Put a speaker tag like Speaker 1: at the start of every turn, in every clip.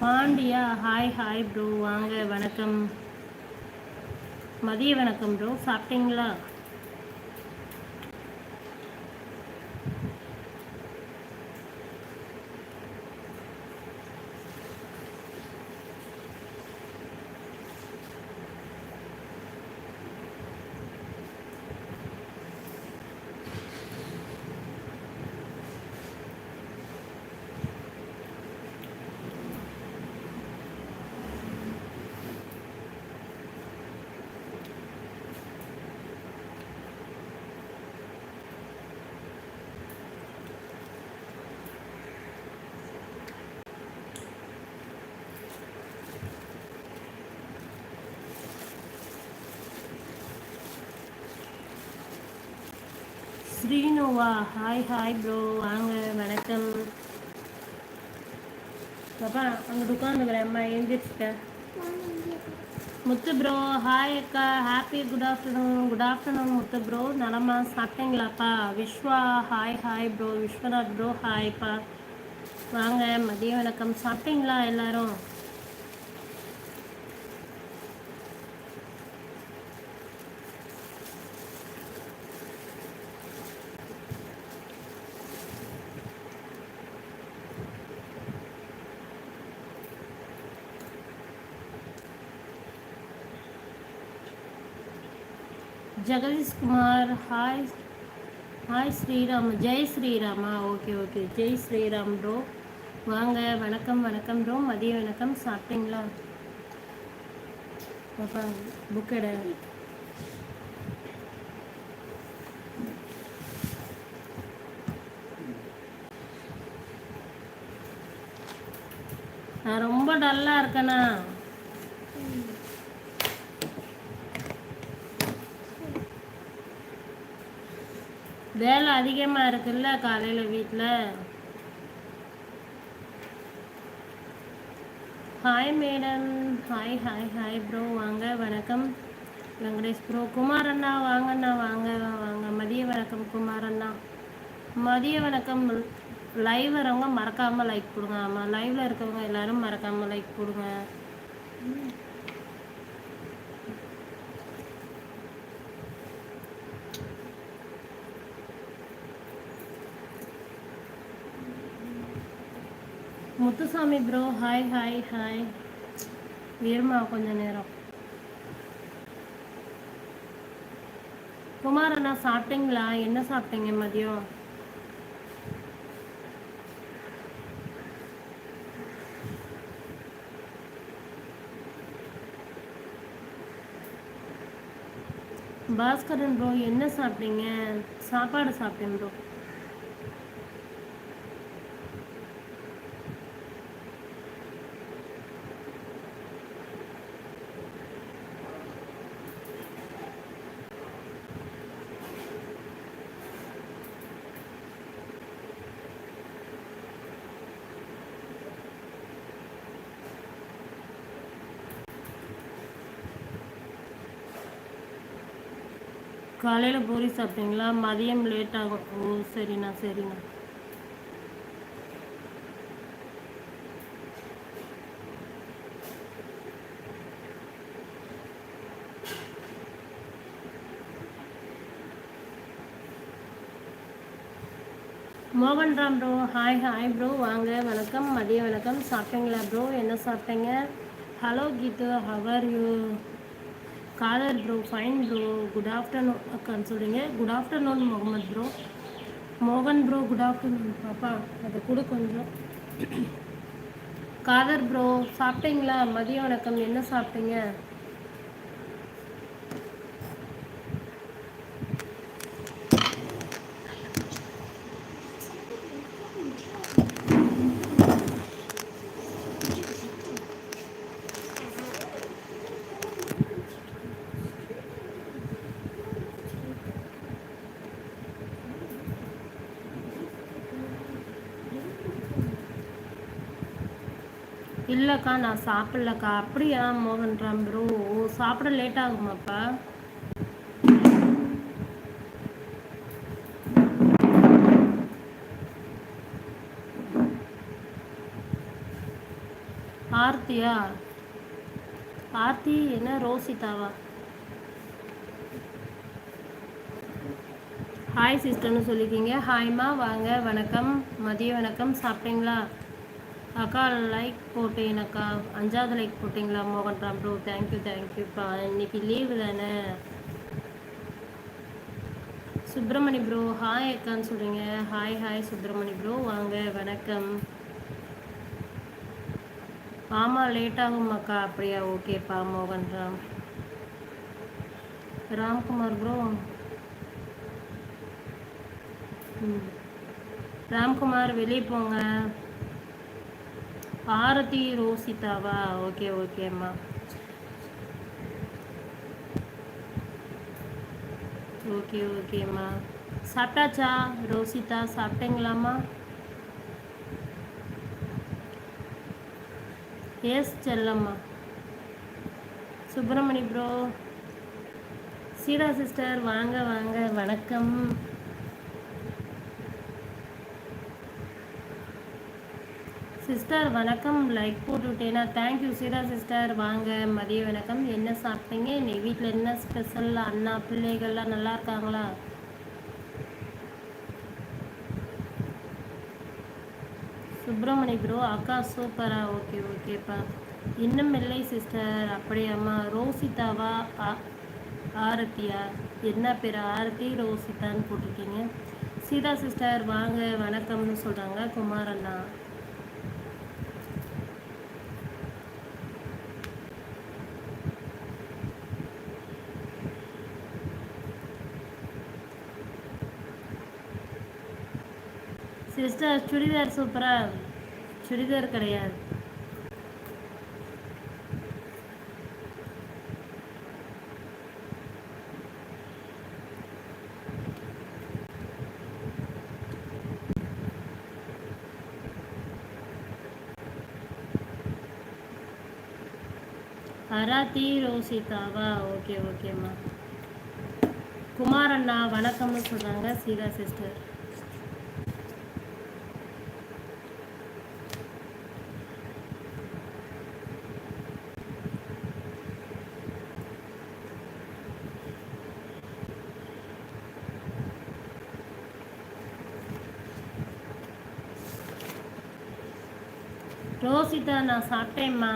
Speaker 1: Pandya hi hi bro வாங்க வணக்கம். மதிய வணக்கம் ப்ரோ சாப்பிட்டீங்களா? ஸ்ரீனுவா. ஹாய் ஹாய் ப்ரோ வாங்க வணக்கம். பாப்பா அங்கே உட்காந்துக்கிறேன். அம்மா எழுந்திரிச்சிட்டேன் முத்து ப்ரோ ஹாய் அக்கா. Happy good afternoon good afternoon Muthu bro நலமா? சாப்பிட்டீங்களாப்பா? Viswa hi hi bro Viswanath bro ஹாய்ப்பா வாங்க மதிய வணக்கம். சாப்பிட்டீங்களா எல்லாரும்? Jagadeesh Kumar. Hi hi Sriram. Jai Sri Rama? Okay okay Jai Sriram bro வாங்க. வணக்கம் வணக்கம் ப்ரோ மதிய வணக்கம். சாப்பிட்டீங்களா? பாப்பா புக் எடு. நான் ரொம்ப டல்லாக இருக்கேண்ணா வேலை அதிகமாக இருக்குல்ல காலையில் வீட்டில் hi madam hi hi hi bro வாங்க வணக்கம். வெங்கடேஷ் ப்ரோ குமார் அண்ணா வாங்க அண்ணா வாங்க வாங்க. மதிய வணக்கம் குமார் அண்ணா. மதிய வணக்கம். லைவ் வரவங்க மறக்காமல் லைக் கொடுங்க ஆமாம் லைவில் இருக்கவங்க எல்லாரும் மறக்காமல் லைக் கொடுங்க. Muthusamy bro hi hi hi இருமா கொஞ்ச நேரம். குமார் அண்ணா சாப்பிட்டீங்களா? என்ன சாப்பிட்டீங்க மதியம்? பாஸ்கரன் ப்ரோ என்ன சாப்பிட்டீங்க? சாப்பாடு சாப்பிட்டேன் ப்ரோ காலையில் பூரி சாப்பிட்டீங்களா? மதியம் லேட் ஆகும். ஓ சரிண்ணா சரிண்ணா. மோகன் Ram bro hi hi bro வாங்க வணக்கம். மதிய வணக்கம். சாப்பிட்டீங்களா ப்ரோ என்ன சாப்பிட்டீங்க? Hello Geethu how are you Khader bro fine bro good afternoon அக்கான்னு சொல்கிறீங்க குட் ஆஃப்டர்நூன் முகமது ப்ரோ. மோகன் ப்ரோ குட் ஆஃப்டர்நூன் பாப்பா அதை கொடு கொஞ்சம். காதர் ப்ரோ சாப்பிட்டீங்களா? மதிய வணக்கம் என்ன சாப்பிட்டீங்க? இல்லைக்கா நான் சாப்பிட்லக்கா. அப்படியா மோகன் ராம் ப்ரோ ஓ சாப்பிட லேட் ஆகுமாப்பா ஆர்த்தியா? ஆர்த்தி என்ன ரோசிதாவா ஹாய் சிஸ்டர்னு சொல்லிக்கிங்க. ஹாய்மா வாங்க. வணக்கம். மதிய வணக்கம். சாப்பிட்டீங்களா? அக்கா லைக் போட்டேன் அக்கா அஞ்சாவது லைக் போட்டிங்களா மோகன் ராம் ப்ரோ தேங்க்யூ தேங்க்யூப்பா இன்னைக்கு லீவு தானே? சுப்பிரமணி ப்ரோ ஹாய் அக்கான்னு சொல்கிறீங்க ஹாய் ஹாய் சுப்பிரமணி ப்ரோ வாங்க வணக்கம். ஆமாம் லேட் ஆகும் அக்கா. அப்படியா? ஓகேப்பா மோகன் ராம். ராம்குமார் ப்ரோ ம். ராம்குமார் வெளியே போங்க. ஆரதி ரோசிதாவா? ஓகே ஓகேம்மா ஓகே ஓகேம்மா சாப்பிட்டாச்சா? ரோசிதா சாப்பிட்டீங்களாம்மா? எஸ் செல்லம்மா. சுப்பிரமணி ப்ரோ சீதா சிஸ்டர் வாங்க வாங்க. வணக்கம். சிஸ்டர் வணக்கம். லைக் போட்டுவிட்டேனா தேங்க்யூ சீதா சிஸ்டர் வாங்க. மதிய வணக்கம். என்ன சாப்பிட்டீங்க? இன்னைக்கு வீட்டில் என்ன ஸ்பெஷல் அண்ணா பிள்ளைகள்லாம் நல்லா இருக்காங்களா? சுப்பிரமணி ப்ரோ அக்கா சூப்பரா ஓகே ஓகேப்பா இன்னும் இல்லை சிஸ்டர் அப்படியாம்மா ரோசிதாவா? ஆ- ஆரத்தியா? என்ன பேர்? ஆரத்தி ரோசிதான்னு போட்டிருக்கீங்க. சீதா சிஸ்டர் வாங்க. வணக்கம்னு சொல்கிறாங்க குமாரண்ணா சிஸ்டர் சுடிதார் சூப்பரா சுடிதார் கிடையாது. அராத்தி ரோசிதாவா ஓகே ஓகேம்மா. குமார் அண்ணா வணக்கம்னு சொல்கிறாங்க சீதா சிஸ்டர் ரோசிதா நான் சாப்பிட்டேம்மா.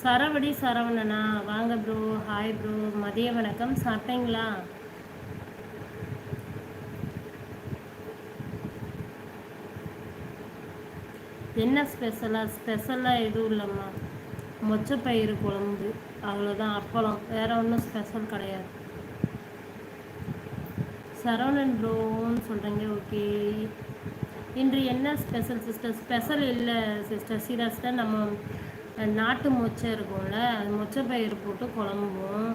Speaker 1: சரவடி சரவணனா வாங்க ப்ரோ ஹாய் ப்ரோ மதிய வணக்கம் சாப்பிட்டீங்களா? என்ன ஸ்பெஷலாக ஸ்பெஷலாக எதுவும் இல்லைம்மா. மொச்சப்பயிறு குழம்பு அவ்வளோதான் அப்பளம் வேற ஒன்றும் ஸ்பெஷல் கிடையாது. சரவணன் ப்ரோன்னு சொல்கிறீங்க ஓகே. இன்று என்ன ஸ்பெஷல் சிஸ்டர்? ஸ்பெஷல் இல்லை சிஸ்டர். சீரியஸ்டாக நம்ம நாட்டு மொச்சை இருக்கும்ல அது மொச்சை பயிர் போட்டு குழம்பும்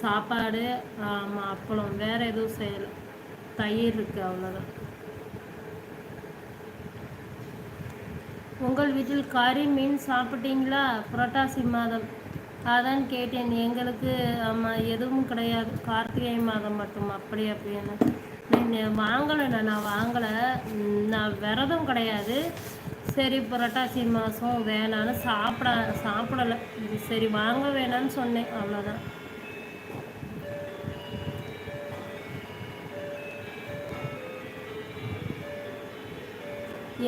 Speaker 1: சாப்பாடு ஆமாம் அப்பளம் வேறு எதுவும் செய்யலை. தயிர் இருக்குது அவ்வளோதான் உங்கள் வீட்டில் கறி மீன் சாப்பிட்டீங்களா? புரட்டாசி மாதம். அதான் கேட்டேன் எங்களுக்கு ஆமாம் எதுவும் கிடையாது. கார்த்திகை மாதம் மட்டும் அப்படி அப்படின்னு. வாங்கலைண்ணா நான் வாங்கலை. நான் விரதம் கிடையாது. சரி புரட்டாசி மாதம் வேணான்னு சாப்பிட சாப்பிடலை. சரி வாங்க வேணான்னு சொன்னேன் அவ்வளோதான்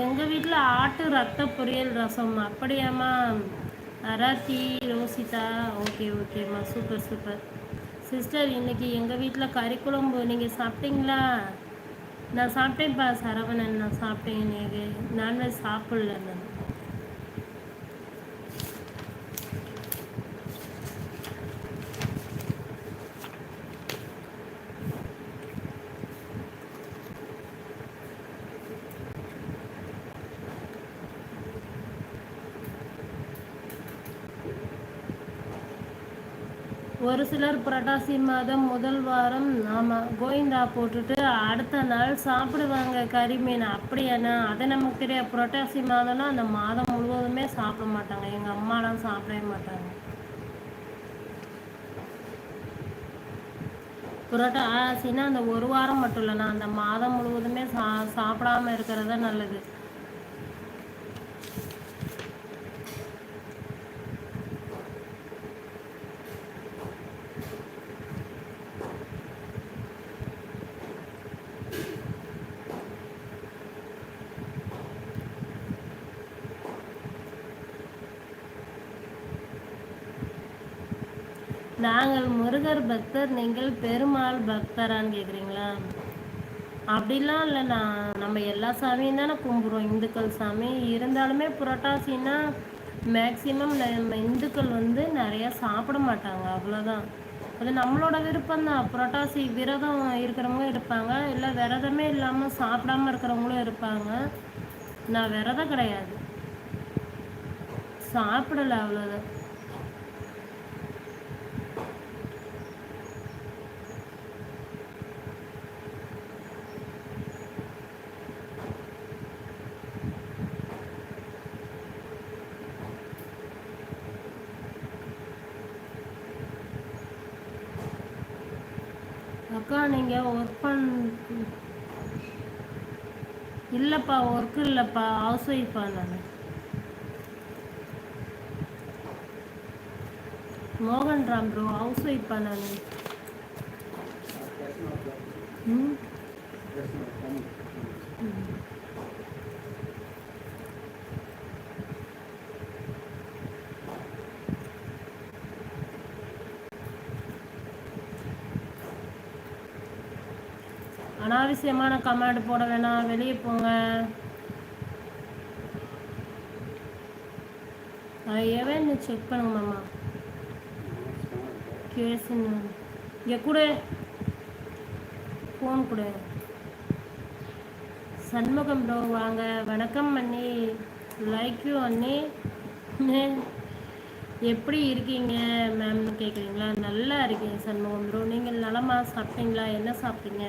Speaker 1: எங்கள் வீட்டில் ஆட்டு ரத்த பொரியல் ரசம் அப்படியாம்மா? அராத்தி ரோசிதா ஓகே ஓகேம்மா சூப்பர் சூப்பர் சிஸ்டர் இன்னைக்கு எங்கள் வீட்டில் கறி குழம்பு நீங்கள் சாப்பிட்டீங்களா? நான் சாப்பிட்டேன்ப்பா சரவணன் நான் சாப்பிட்டேன் இன்னைக்கு நான்வெஜ் சாப்பிடல நான் ஒரு சிலர் புரட்டாசி மாதம் முதல் வாரம் ஆமாம் கோவிந்தா போட்டுட்டு அடுத்த நாள் சாப்பிடுவாங்க கறி மீன். அப்படியாண்ணா அதை நமக்கு தெரியாது. புரட்டாசி மாதம்னா அந்த மாதம் முழுவதுமே சாப்பிட மாட்டாங்க. எங்கள் அம்மாலாம் சாப்பிடவே மாட்டாங்க. புரட்டாசின்னா அந்த ஒரு வாரம் மட்டும் இல்லைண்ணா. அந்த மாதம் முழுவதுமே சா சாப்பிடாம இருக்கிறது தான் நல்லது நாங்கள் முருகர் பக்தர் நீங்கள் பெருமாள் பக்தரான்னு கேட்குறீங்களா அப்படிலாம் இல்லைண்ணா நம்ம எல்லா சாமியும் தானே கும்பிட்றோம். இந்துக்கள் சாமி இருந்தாலுமே புரட்டாசின்னா மேக்சிமம் நம்ம இந்துக்கள் வந்து நிறையா சாப்பிட மாட்டாங்க அவ்வளோதான் அது நம்மளோட விருப்பம் தான். புரட்டாசி விரதம் இருக்கிறவங்க இருப்பாங்க இல்லை விரதமே இல்லாமல் சாப்பிடாம இருக்கிறவங்களும் இருப்பாங்க நான் விரதம் கிடையாது. சாப்பிடல அவ்வளோதான் இங்கே ஒர்க் பண் இல்லைப்பா ஒர்க் இல்லைப்பா ஹவுஸ் ஒய்ஃபா நான். மோகன் ராம் ப்ரோ ஹவுஸ் ஒய்ஃபா நான். ம்? அனாவசியமான கமெண்ட் போட வேணாம் வெளியே போங்க. எவன் செக் பண்ணுங்க மாமா. கேசுன்னு. இங்கே கூட. ஃபோன் கொடு. சண்முகம் ப்ரோ வாங்க. வணக்கம் அண்ணி. லைக் யூ அண்ணி. எப்படி இருக்கீங்க மேம்னு கேட்குறீங்களா நல்லா இருக்கீங்க சண்முகம் ப்ரோ நீங்கள் நலமா சாப்பிட்டீங்களா? என்ன சாப்பிட்டீங்க?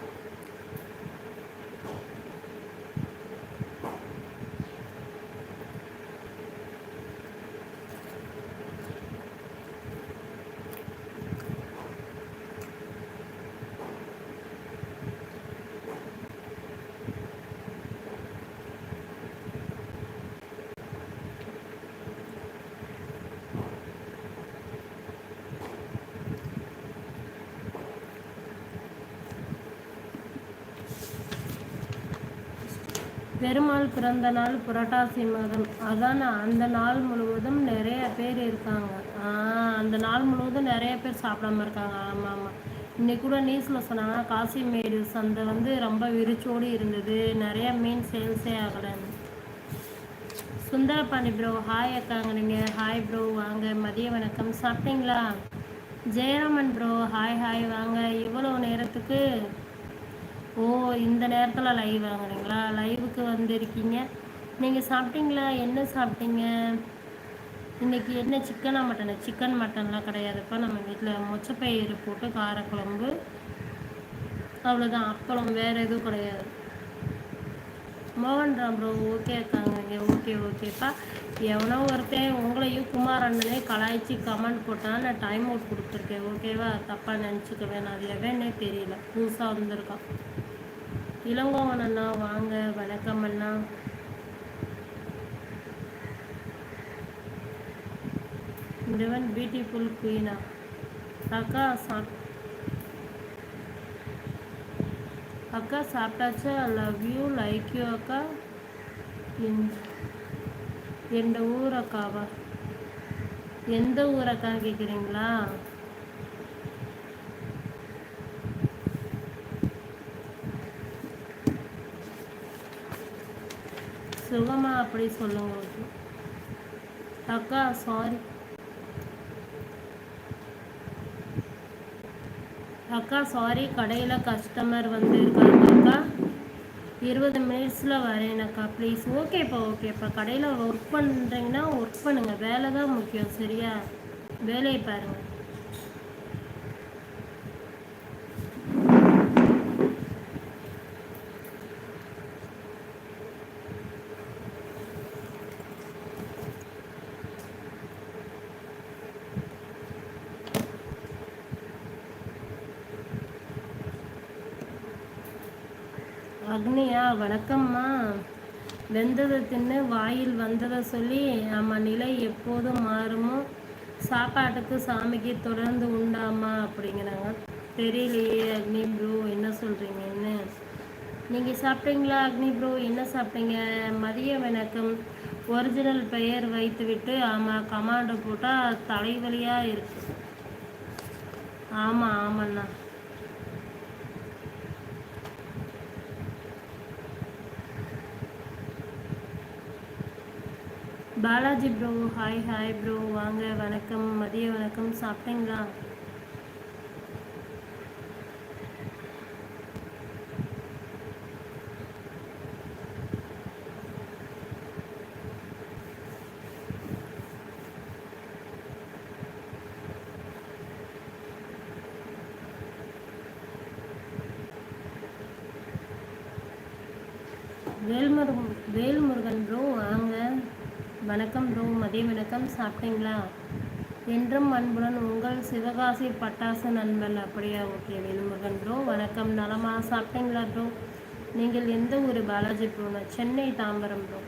Speaker 1: பெருமாள் பிறந்த நாள் புரட்டாசி மாதம். அதான் அந்த நாள் முழுவதும் நிறைய பேர் இருக்காங்க. அந்த நாள் முழுவதும் நிறைய பேர் சாப்பிடாம இருக்காங்க. ஆமாம் ஆமாம் இன்னைக்கு கூட நியூஸில் சொன்னாங்க காசிமேடு சந்தை வந்து ரொம்ப விரிச்சோடு இருந்தது. நிறைய மீன் சேல்ஸே ஆகலைன்னு சுந்தரபாண்டி ப்ரோ ஹாய் அக்காங்க நீங்கள் ஹாய் ப்ரோ வாங்க. மதிய வணக்கம். சாப்பிட்டீங்களா? ஜெயராமன் ப்ரோ ஹாய் ஹாய் வாங்க. இவ்வளோ நேரத்துக்கு ஓ இந்த நேரத்தில் லைவ் வாங்குறீங்களா லைவுக்கு வந்திருக்கீங்க. நீங்கள் சாப்பிட்டீங்களா? என்ன சாப்பிட்டீங்க? இன்றைக்கி என்ன சிக்கனா மட்டனு சிக்கன் மட்டன்லாம் கிடையாதுப்பா நம்ம வீட்டில் மொச்சப்பயிறு போட்டு காரக்குழம்பு. அவ்வளோதான் அப்பளம் வேறு எதுவும் கிடையாது. மோகன் ராம் ப்ரோ ஓகே இருக்காங்க ஓகே ஓகேப்பா எவனோ ஒருத்தன் உங்களையும் குமார் அண்ணனே கலாய்ச்சி கமெண்ட் போட்டால் நான் டைம் அவுட் கொடுத்துருக்கேன். ஓகேவா தப்பாக நினச்சிக்க வேணாம். அது எவனே தெரியல. புதுசாக வந்திருக்கான். இளங்கோவன் அண்ணா வாங்க வணக்கம் அண்ணா டிவன் பியூட்டிஃபுல் குயினா அக்கா சாப் அக்கா சாப்பிட்டாச்சா? லவ் யூ லைக் யூ அக்கா. எந்த ஊர் அக்காவா? எந்த ஊர் அக்கா கேட்குறீங்களா? சுகமா அப்படி சொல்லுங்க அக்கா சாரி அக்கா சாரி கடையில் கஸ்டமர் வந்து இருக்காங்க அக்கா. இருபது மினிட்ஸில் வரேன் அக்கா ப்ளீஸ் ஓகேப்பா ஓகேப்பா கடையில் ஒர்க் பண்ணுறீங்கன்னா ஒர்க் பண்ணுங்கள் வேலை தான் முக்கியம் சரியா? வேலையை பாருங்கள் வணக்கம்மா. வெந்ததை தின்னு வாயில் வந்ததை சொல்லி நம்ம நிலை எப்போதும் மாறுமோ சாப்பாட்டுக்கு சாமிக்கு தொடர்ந்து உண்டாமா அப்படிங்கிறாங்க. தெரியலையே அக்னி ப்ரோ என்ன சொல்கிறீங்கன்னு நீங்கள் சாப்பிட்டீங்களா அக்னி ப்ரோ? என்ன சாப்பிட்டீங்க? மதிய வணக்கம். ஒரிஜினல் பெயர் வைத்துவிட்டு ஆமாம் கமாண்டு போட்டால் தலைவலியாக இருக்குது ஆமாம் ஆமாண்ணா. Balaji bro hi hi bro வாங்க வணக்கம். மதிய வணக்கம். சாப்பிட்டீங்களா வேல்முருகன் வேல்முருகன் ப்ரோ வாங்க வணக்கம் ப்ரோ மதிய வணக்கம் சாப்பிட்டீங்களா? என்றும் அன்புடன் உங்கள் சிவகாசி பட்டாசு நண்பன். அப்படியா? ஓகே வேணுமுருகன் ப்ரோ வணக்கம் நலமா? சாப்பிட்டீங்களா ப்ரோ நீங்கள் எந்த ஊர்? பாலாஜி ப்ரோனா சென்னை தாம்பரம் ப்ரோ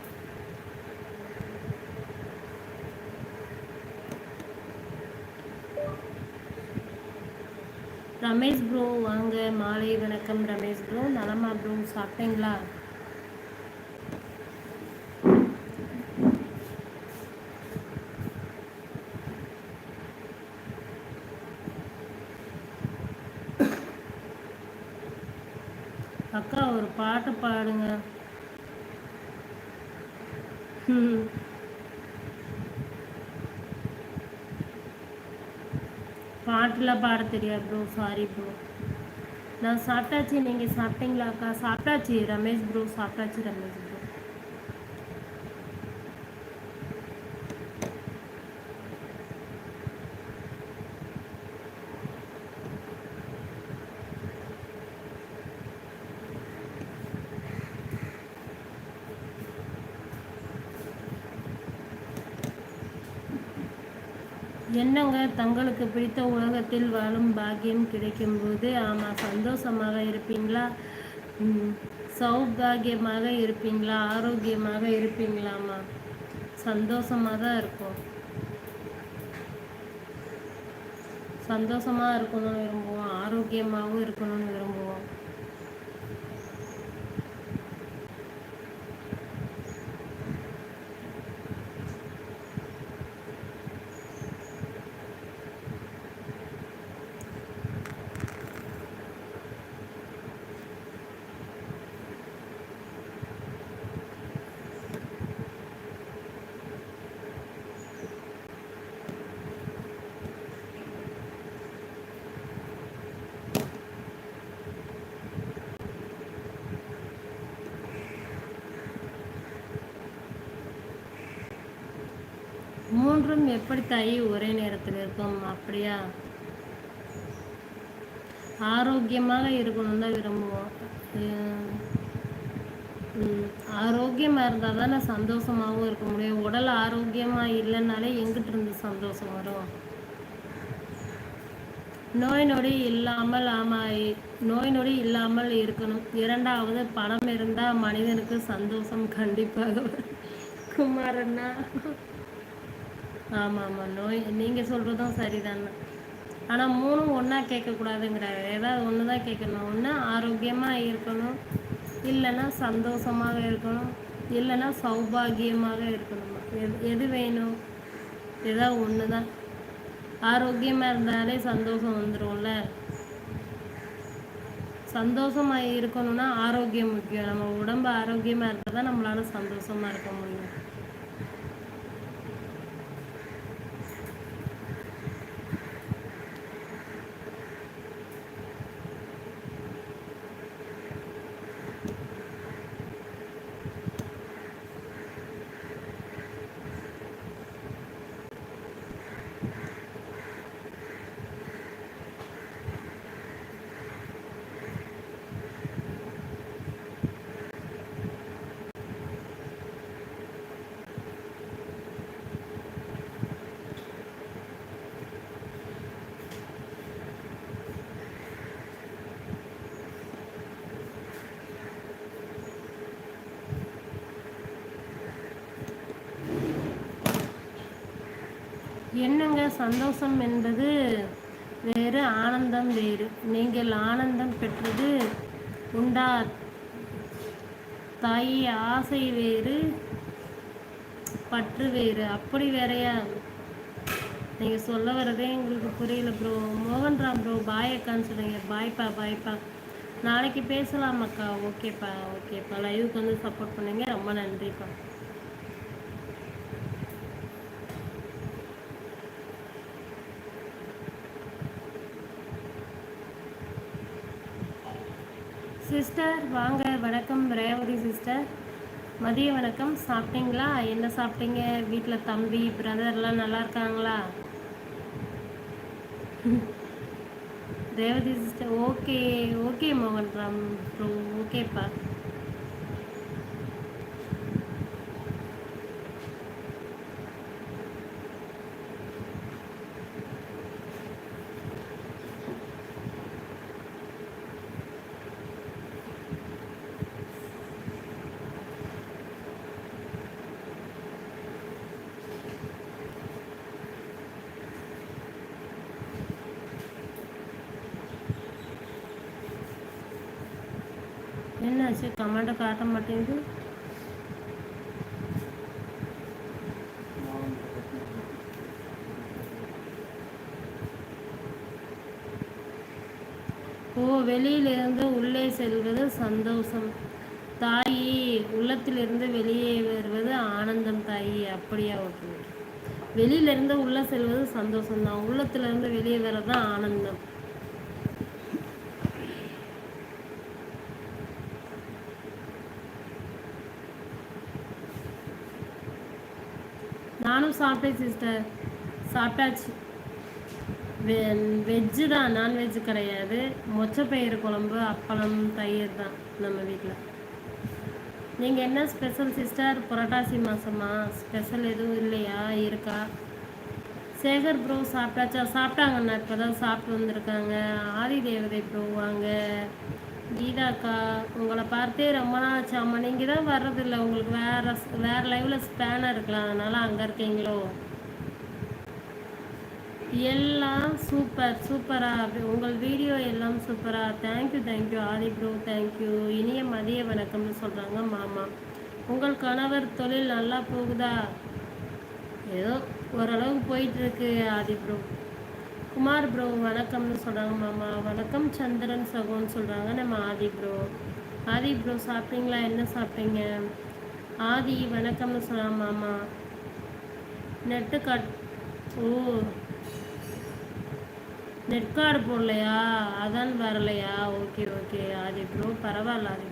Speaker 1: ரமேஷ் ப்ரோ வாங்க. மாலை வணக்கம் ரமேஷ் ப்ரோ நலமா ப்ரோ சாப்பிட்டீங்களா அக்கா ஒரு பாட்டு பாடுங்க பாட்டுலாம் பாட தெரியாது ப்ரோ சாரி ப்ரோ நான் சாப்பிட்டாச்சு நீங்கள் சாப்பிட்டீங்களா அக்கா சாப்பிட்டாச்சு ரமேஷ் ப்ரோ சாப்பிட்டாச்சு ரமேஷ் ப்ரோ என்னங்க தங்களுக்கு பிடித்த உலகத்தில் வாழும் பாக்கியம் கிடைக்கும்போது? ஆமாம் சந்தோஷமாக இருப்பீங்களா? சௌபாகியமாக இருப்பீங்களா? ஆரோக்கியமாக இருப்பீங்களாமா சந்தோஷமாக தான் இருக்கும். சந்தோஷமாக இருக்கணும்னு விரும்புவோம் ஆரோக்கியமாகவும் இருக்கணும்னு விரும்புவோம். மூன்றும் எப்படி தாயி ஒரே நேரத்தில் இருக்கும்? அப்படியா? ஆரோக்கியமாக இருக்கணும் தான் விரும்புவோம். ஆரோக்கியமாக இருந்தால் தானே சந்தோஷமாகவும் இருக்க முடியும். உடல் ஆரோக்கியமாக இல்லைன்னாலே எங்கிட்ட இருந்து சந்தோஷம் வரும்? நோய் நொடி இல்லாமல் ஆமாம் நோய் நொடி இல்லாமல் இருக்கணும். இரண்டாவது பணம் இருந்தால் மனிதனுக்கு சந்தோஷம் கண்டிப்பாக குமாரண்ணா. ஆமாம் ஆமாம் நோய் நீங்கள் சொல்கிறதும் சரிதானே. ஆனால் மூணும் ஒன்றா கேட்கக்கூடாதுங்கிறாரு ஏதாவது ஒன்று தான் கேட்கணும். ஒன்று ஆரோக்கியமாக இருக்கணும். இல்லைன்னா சந்தோஷமாக இருக்கணும். இல்லைன்னா சௌபாகியமாக இருக்கணும்? எது எது வேணும்? ஏதாவது ஒன்று தான் ஆரோக்கியமாக இருந்தாலே சந்தோஷம் வந்துடும்ல சந்தோஷமாக இருக்கணும்னா ஆரோக்கியம் முக்கியம். நம்ம உடம்பு ஆரோக்கியமாக இருந்தால் தான் நம்மளால் சந்தோஷமாக இருக்க முடியும். என்னங்க சந்தோஷம் என்பது வேறு ஆனந்தம் வேறு. நீங்கள் ஆனந்தம் பெற்றது உண்டா? தாயி ஆசை வேறு பற்று வேறு. அப்படி வேறையா? நீங்கள் சொல்ல வரதே எங்களுக்கு புரியல ப்ரோ மோகன்ராம் ப்ரோ பாய் அக்கான்னு சொல்லுங்க. பாய்ப்பா பாய்ப்பா நாளைக்கு பேசலாம் அக்கா. ஓகேப்பா ஓகேப்பா லைவுக்கு வந்து சப்போர்ட் பண்ணுங்க. ரொம்ப நன்றிப்பா. சிஸ்டர் வாங்க வணக்கம் ரேவதி சிஸ்டர். மதிய வணக்கம். சாப்பிட்டீங்களா? என்ன சாப்பிட்டீங்க? வீட்டில் தம்பி பிரதர்லாம் நல்லா இருக்காங்களா? ரேவதி சிஸ்டர் ஓகே ஓகே மோகன் ராம் ப்ரோ ஓகேப்பா என்னாச்சு காட்ட மாட்டேங்குது. ஓ வெளியிலிருந்து உள்ளே செல்வது சந்தோஷம். தாயி உள்ளத்திலிருந்து வெளியே வருவது ஆனந்தம் தாயி அப்படியா ஓகே வெளியிலிருந்து உள்ளே செல்வது சந்தோஷம் தான் உள்ளத்திலிருந்து வெளியே வர்றது தான் ஆனந்தம். நானும் சாப்பிட்டேன் சிஸ்டர் சாப்பிட்டாச்சு. வெ வெஜ்ஜு தான் நான்வெஜ்ஜு கிடையாது. மொச்சப்பயிறு குழம்பு அப்பளம் தயிர் தான் நம்ம வீட்டில் நீங்கள் என்ன ஸ்பெஷல் சிஸ்டர் புரட்டாசி மாதமா ஸ்பெஷல் எதுவும் இல்லையா? இருக்கா? சேகர் ப்ரோ சாப்பிட்டாச்சா? சாப்பிட்டாங்கண்ணா இப்போ தான் சாப்பிட்டு வந்திருக்காங்க. ஆதி தேவதை ப்ரோ வாங்க. கீதாக்கா உங்களை பார்த்தே ரொம்ப நாள் ஆச்சு. அம்மா நீங்கள் தான் வர்றதில்ல. உங்களுக்கு வேறு வேறு லைவில் ஸ்பேனாக இருக்கலாம். அதனால் அங்கே இருக்கீங்களோ? எல்லாம் சூப்பர் சூப்பராக உங்கள் வீடியோ எல்லாம் சூப்பராக thank you thank you Aadhi bro thank you இனிய மதிய வணக்கம்னு சொல்கிறாங்க மாமா. உங்கள் கணவர் தொழில் நல்லா போகுதா? ஏதோ ஓரளவுக்கு போயிட்டுருக்கு ஆதி ப்ரோ குமார் ப்ரோ வணக்கம்னு சொல்கிறாங்க மாமா. வணக்கம் சந்திரன் சகோன்னு சொல்கிறாங்க நம்ம ஆதி ப்ரோ ஆதி ப்ரோ சாப்பிட்டீங்களா? என்ன சாப்பிட்டீங்க? ஆதி வணக்கம்னு சொல்கிறாங்க மாமா. நெட்டு கட் ஓ. நெட் கார்டு போடலையா? அதான் வரலையா? Okay okay. ஆதி ப்ரோ பரவாயில்ல ஆதி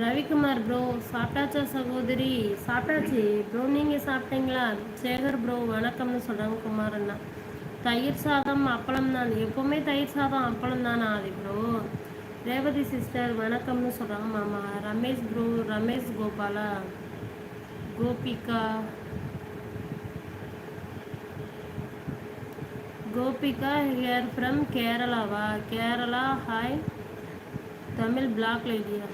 Speaker 1: ரவிக்குமார் ப்ரோ சாப்பிட்டாச்சா சகோதரி? சாப்பிட்டாச்சு. ப்ரோ நீங்கள் சாப்பிட்டீங்களா? சேகர் ப்ரோ வணக்கம்னு சொல்கிறாங்க குமார் அண்ணா தயிர் சாதம் அப்பளம் தான். எப்போவுமே தயிர் சாதம் அப்பளம் தானா ஆதி ப்ரோ ரேவதி சிஸ்டர் வணக்கம்னு சொல்கிறாங்க மாமா. Ramesh bro Ramesh Gopala? Gopika? Gopika here from கேரளாவா? கேரளா ஹாய் தமிழ் பிளாக் லேடியா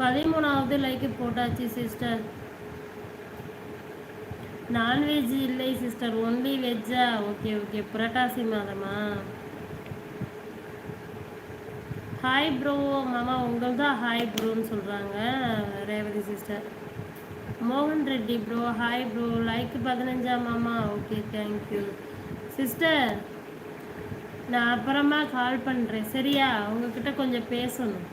Speaker 1: பதிமூணாவது லைக்கு போட்டாச்சு சிஸ்டர் நான்வெஜ் இல்லை சிஸ்டர் ஒன்லி வெஜ்ஜா ஓகே ஓகே புரட்டாசி மாதமா? ஹாய் ப்ரோ மாமா உங்கள் தான் ஹாய் ப்ரோன்னு சொல்கிறாங்க ரேவதி சிஸ்டர் மோகன் Reddy bro hi bro like பதினஞ்சா மாமா? ஓகே தேங்க்யூ சிஸ்டர் நான் அப்புறமா கால் பண்ணுறேன் சரியா? உங்ககிட்ட கொஞ்சம் பேசணும்.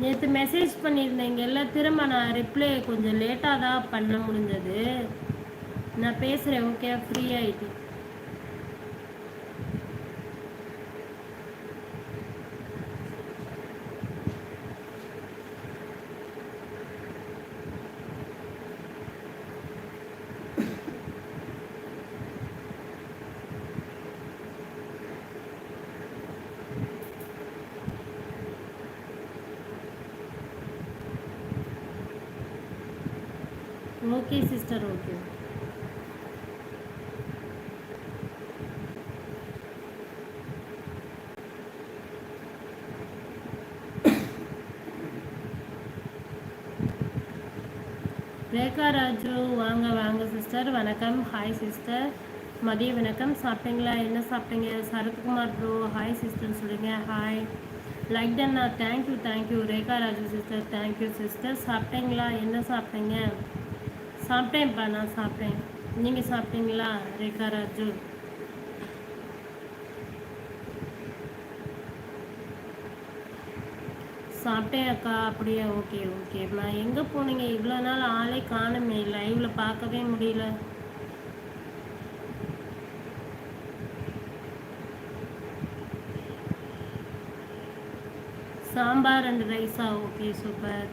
Speaker 1: நேற்று மெசேஜ் பண்ணியிருந்தீங்கல்ல திரும்ப நான் ரிப்ளை கொஞ்சம் லேட்டாக தான் பண்ண முடிஞ்சது. நான் பேசுகிறேன் ஓகே ஃப்ரீ ஆகிட்டு okay sister okay. Rekha Raju வாங்க வாங்க சிஸ்டர். வணக்கம். ஹாய் சிஸ்டர் மதிய வணக்கம். சாப்பிட்டீங்களா? என்ன சாப்பிட்டீங்க? சரத்குமார் ப்ரோ ஹாய் சிஸ்டர் சொல்லுங்க. Hi like டன்னா thank you thank you Rekha Raju sister thank you sister சாப்பிட்டீங்களா? என்ன சாப்பிட்டீங்க? சாப்பிட்டேன்ப்பா நான் சாப்பிட்டேன். நீங்கள் சாப்பிட்டீங்களா ரேகா ராஜு? சாப்பிட்டேன் அக்கா அப்படியே ஓகே ஓகேம்மா எங்கே போனீங்க? இவ்வளோ நாள் ஆளே காணுமே லைவில் பார்க்கவே முடியல. சாம்பார் அண்ட் ரைஸா ஓகே சூப்பர்.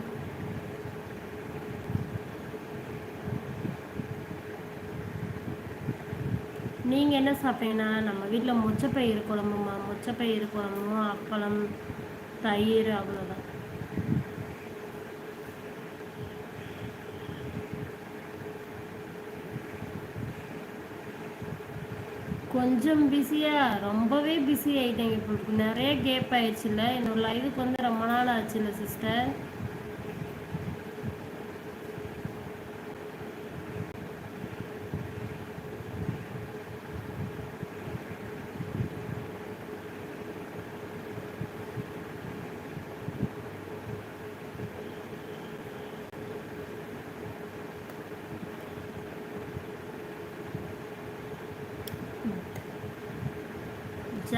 Speaker 1: நீங்கள் என்ன சாப்பிட்டீங்கன்னா நம்ம வீட்டில் மொச்சப்பயிறு குழம்புமா மொச்சப்பயிறு குழம்பும் அப்பளம் தயிர் அவ்வளோதான் கொஞ்சம் பிஸியாக ரொம்பவே பிஸி ஆகிட்டேங்க இப்போ நிறைய கேப் ஆயிடுச்சுல்ல. என்னோட லைவுக்கு வந்து ரொம்ப நாள் ஆச்சுல்ல சிஸ்டர்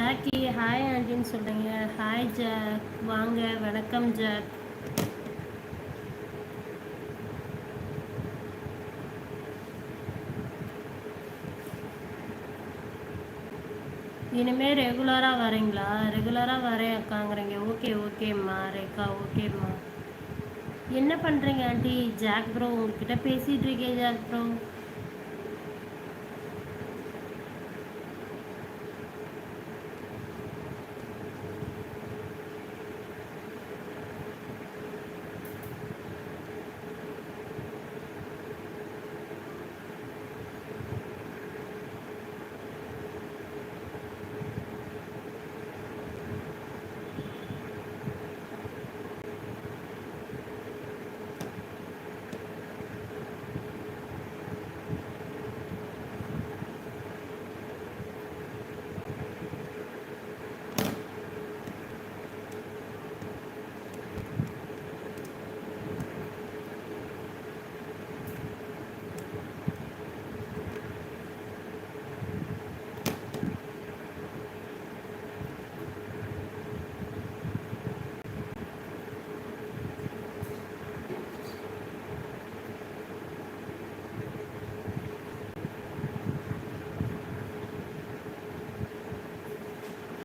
Speaker 1: ஜாக்கி ஹாய் ஆண்டின்னு சொல்கிறீங்க ஹாய் ஜாக். வாங்க வணக்கம் ஜாக். இனிமேல் ரெகுலராக வரீங்களா? ரெகுலராக வரேன் அக்காங்கிறீங்க. ஓகே ஓகேம்மா ரேக்கா ஓகேம்மா என்ன பண்ணுறீங்க ஆண்டி? ஜாக் ப்ரோ உங்ககிட்ட பேசிகிட்டு இருக்கேன் ஜாக் ப்ரோ